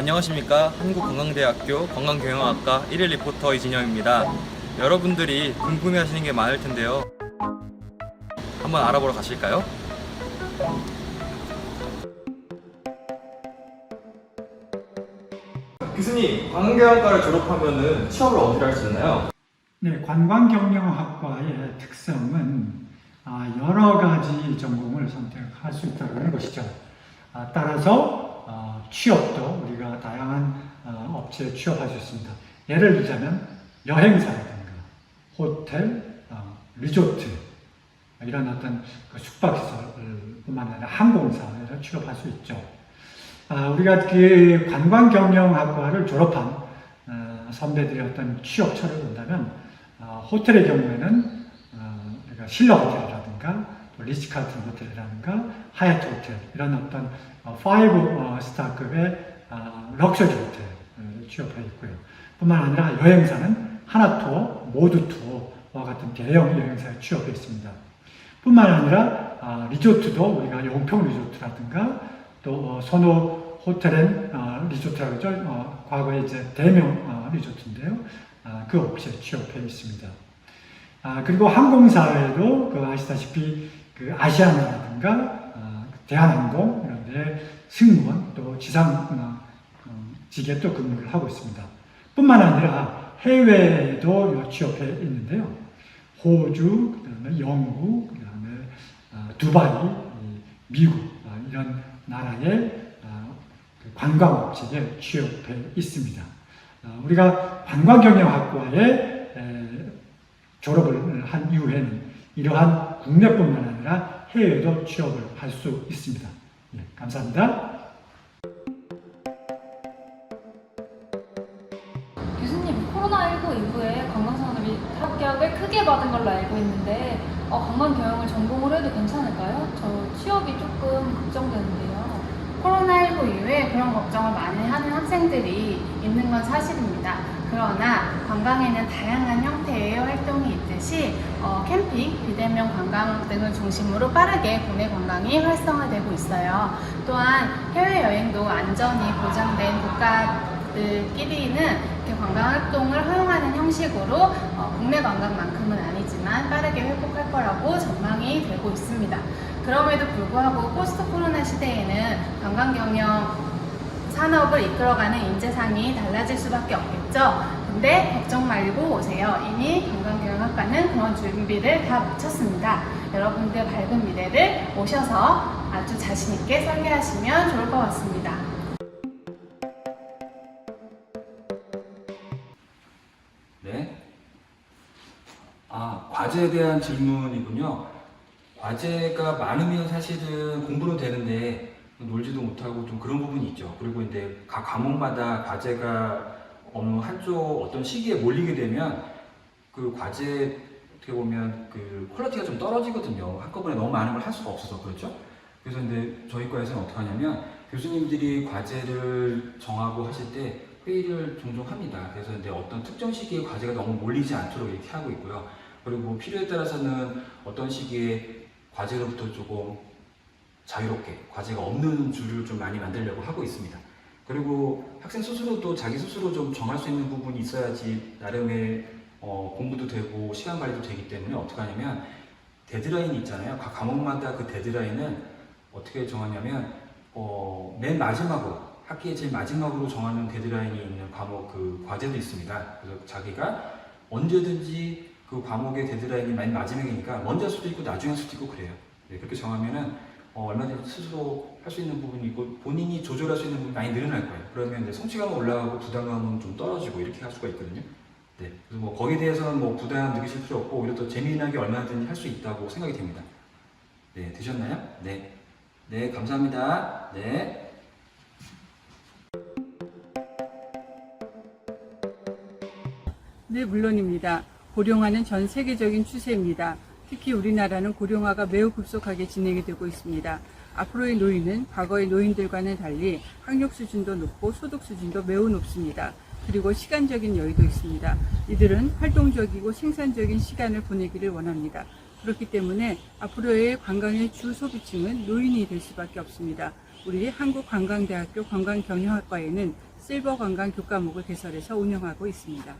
안녕하십니까 한국관광대학교 관광경영학과 1일 리포터 이진영입니다 여러분들이 궁금해하시는 게 많을 텐데요 한번 알아보러 가실까요? 교수님 관광경영과를 졸업하면 취업을 어디로 할수 있나요? 네, 관광경영학과의 특성은 아, 여러 가지 전공을 선택할 수 있다는 것이죠. 아, 따라서 어, 취업도 우리가 다양한 어, 업체에 취업할 수 있습니다. 예를 들자면 여행사라든가 호텔, 어, 리조트 이런 어떤 그 숙박시설뿐만 아니라 항공사에 취업할 수 있죠. 아, 우리가 그 관광 경영학과를 졸업한 어, 선배들의 어떤 취업처를 본다면 어, 호텔의 경우에는 신라 호텔이라든가 또 리츠카르튼 호텔이라든가 하얏트 호텔 이런 어떤 어, 파이브 어, 스타급의 어, 럭셔리 호텔 취업해 있고요. 뿐만 아니라 여행사는 하나투어, 모두투어와 같은 대형 여행사에 취업해 있습니다. 뿐만 아니라 아, 리조트도 우리가 용평 리조트라든가 또 어, 선호 호텔앤 어, 리조트라고 하죠. 어, 과거에 이제 대명 어, 리조트인데요. 아, 그 업체에 취업해 있습니다. 아, 그리고 항공사에도 그 아시다시피 그 아시아나라든가 아, 대한항공 이런 데 승무원 또 지상 어, 어, 또 근무를 하고 있습니다. 뿐만 아니라 해외에도 취업해 있는데요. 호주, 그 다음에 영국, 그 다음에 아, 두바이, 이 미국 아, 이런 나라의 아, 그 관광업체에 취업해 있습니다. 아, 우리가 관광경영학과에 에, 졸업을 한 이후에는 이러한 국내뿐만 아니라 해외에도 취업을 할 수 있습니다. 예, 감사합니다. 교수님, 코로나19 이후에 관광산업이 타격을 크게 받은 걸로 알고 있는데 어, 관광 경영을 전공으로 해도 괜찮을까요? 저 취업이 조금 걱정되는데요. 코로나19 이후에 그런 걱정을 많이 하는 학생들이 있는 건 사실입니다. 그러나 관광에는 다양한 형태의 활동이 있듯이 어, 캠핑, 비대면 관광 등을 중심으로 빠르게 국내 관광이 활성화되고 있어요. 또한 해외여행도 안전이 보장된 국가들끼리는 이렇게 관광 활동을 허용하는 형식으로 어, 국내 관광만큼은 아니지만 빠르게 회복할 거라고 전망이 되고 있습니다. 그럼에도 불구하고 포스트 코로나 시대에는 관광 경영 산업을 이끌어가는 인재상이 달라질 수밖에 없겠죠. 근데 걱정 말고 오세요. 이미 관광경영학과는 그런 준비를 다 마쳤습니다. 여러분들 밝은 미래를 오셔서 아주 자신있게 설계하시면 좋을 것 같습니다. 네. 아, 과제에 대한 질문이군요. 과제가 많으면 사실은 공부는 되는데 놀지도 못하고 좀 그런 부분이 있죠. 그리고 이제 각 과목마다 과제가 어느 한쪽 어떤 시기에 몰리게 되면 그 과제 어떻게 보면 그 퀄리티가 좀 떨어지거든요. 한꺼번에 너무 많은 걸 할 수가 없어서 그렇죠. 그래서 근데 저희 과에서는 어떻게 하냐면 교수님들이 과제를 정하고 하실 때 회의를 종종 합니다. 그래서 이제 어떤 특정 시기에 과제가 너무 몰리지 않도록 이렇게 하고 있고요. 그리고 뭐 필요에 따라서는 어떤 시기에 과제로부터 조금 자유롭게 과제가 없는 줄을 좀 많이 만들려고 하고 있습니다. 그리고 학생 스스로도 자기 스스로 좀 정할 수 있는 부분이 있어야지 나름의 어, 공부도 되고 시간 관리도 되기 때문에 어떻게 하냐면 데드라인이 있잖아요. 각 과목마다 그 데드라인은 어떻게 정하냐면 어, 맨 마지막으로 학기의 제일 마지막으로 정하는 데드라인이 있는 과목 그 과제도 있습니다. 그래서 자기가 언제든지 그 과목의 데드라인이 맨 마지막이니까 먼저 할 수도 있고 나중에 할 수도 있고 그래요. 네, 그렇게 정하면은 어, 얼마든지 스스로 할 수 있는 부분이 있고 본인이 조절할 수 있는 부분이 많이 늘어날 거예요. 그러면 이제 성취감은 올라가고 부담감은 좀 떨어지고 이렇게 할 수가 있거든요. 네, 그래서 뭐 거기에 대해서는 뭐 부담 느끼실 필요 없고 오히려 더 재미나게 얼마든지 할 수 있다고 생각이 됩니다. 네, 되셨나요? 네, 네 감사합니다. 네. 네, 물론입니다. 고령화는 전 세계적인 추세입니다. 특히 우리나라는 고령화가 매우 급속하게 진행이 되고 있습니다. 앞으로의 노인은 과거의 노인들과는 달리 학력 수준도 높고 소득 수준도 매우 높습니다. 그리고 시간적인 여유도 있습니다. 이들은 활동적이고 생산적인 시간을 보내기를 원합니다. 그렇기 때문에 앞으로의 관광의 주 소비층은 노인이 될 수밖에 없습니다. 우리 한국관광대학교 관광경영학과에는 실버 관광 교과목을 개설해서 운영하고 있습니다.